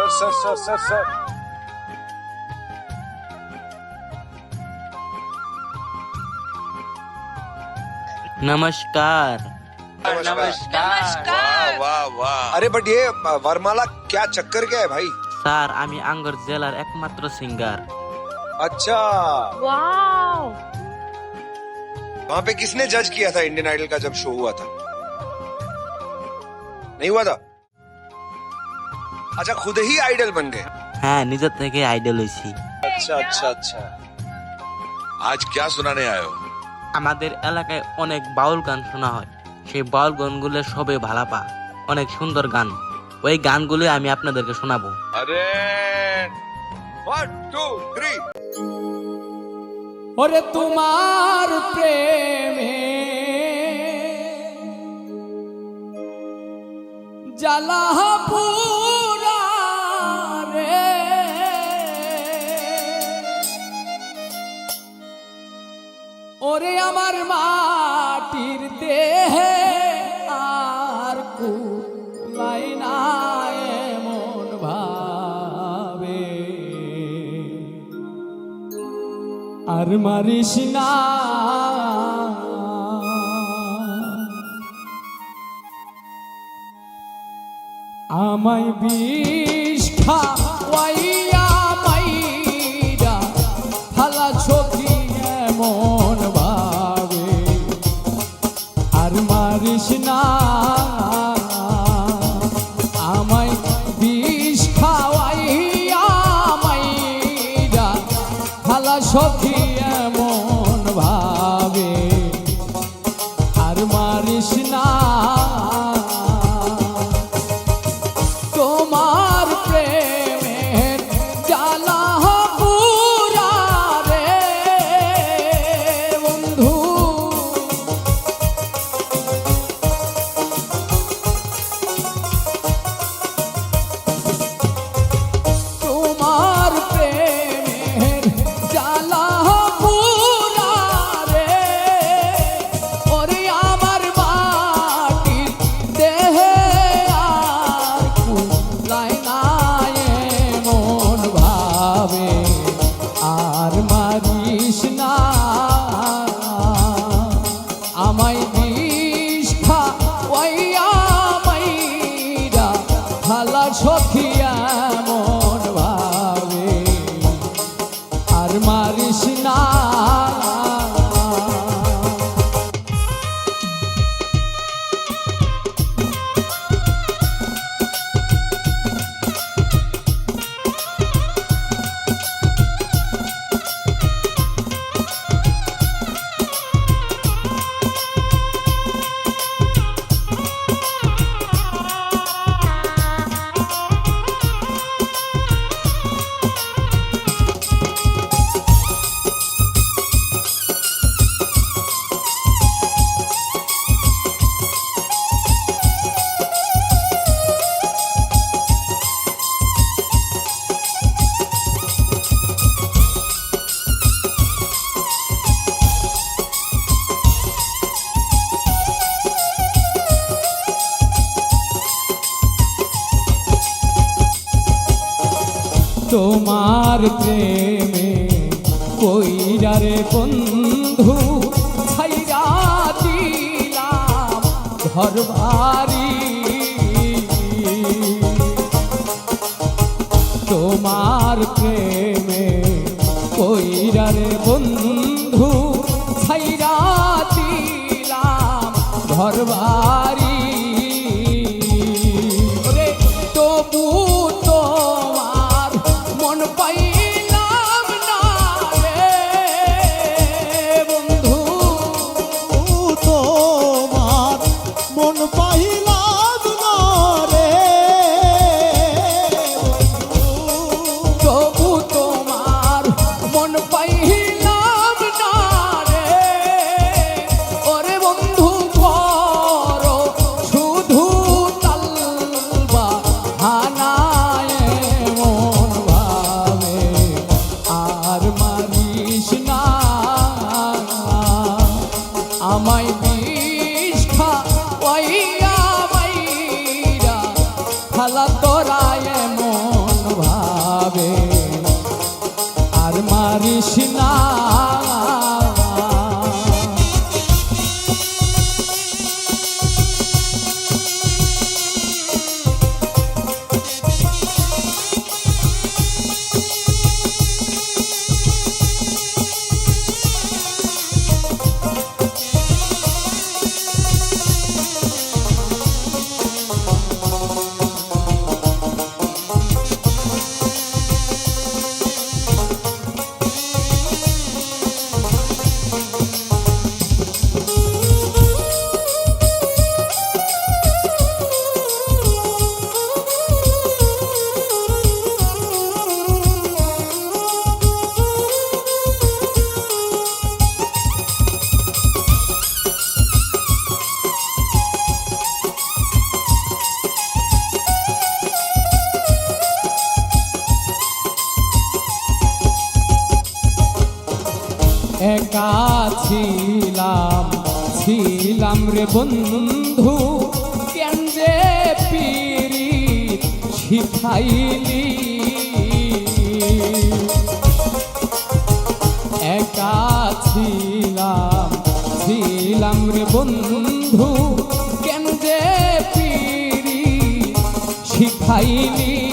sir sir sir sir sir नमस्कार नमस्कार वाह वाह वाह अरे बट ये वरमाला क्या चक्कर क्या है भाई স্যার আমি আঙ্গর জেলার একমাত্র সিঙ্গার अच्छा वाओ वहां पे किसने जज किया था इंडियन आइडल का जब शो हुआ था नहीं हुआ था अच्छा खुद ही आइडल बन गए হ্যাঁ নিজের থেকে আইডল হয়েছি अच्छा अच्छा अच्छा आज क्या सुनाने आए हो আমাদের এলাকায় অনেক বাউল গান শোনা হয় সেই বাউল গানগুলো সবে ভালা পা অনেক সুন্দর গান ওই গানগুলো আমি আপনাদেরকে শোনাবো अरे वन टू थ्री ওরে তোমার প্রেমে জ্বালা পুরা ওরে আমার মাটির দেহে আর কুলাই না এমন ভাবে। আর মারিস না। আমায় বিষ খাওয়াইয়া আর মারিস না। আমায় বিষ খাওয়াইয়া মাইরা ভালা সখী এমন ভাবে। আর মারিস না। তোমার প্রেমে কইরা রে বন্ধু, ছাইরা দিলাম ঘর তোমার প্রেমে কইরা রে বন্ধু, ছাইরা দিলাম ঘর মারিস না। একা ছিলাম? ছিলাম রে বন্ধু, কেন যে পিরি শিখাইলি? একা ছিলাম ছিলাম রে বন্ধু শিখাইলি?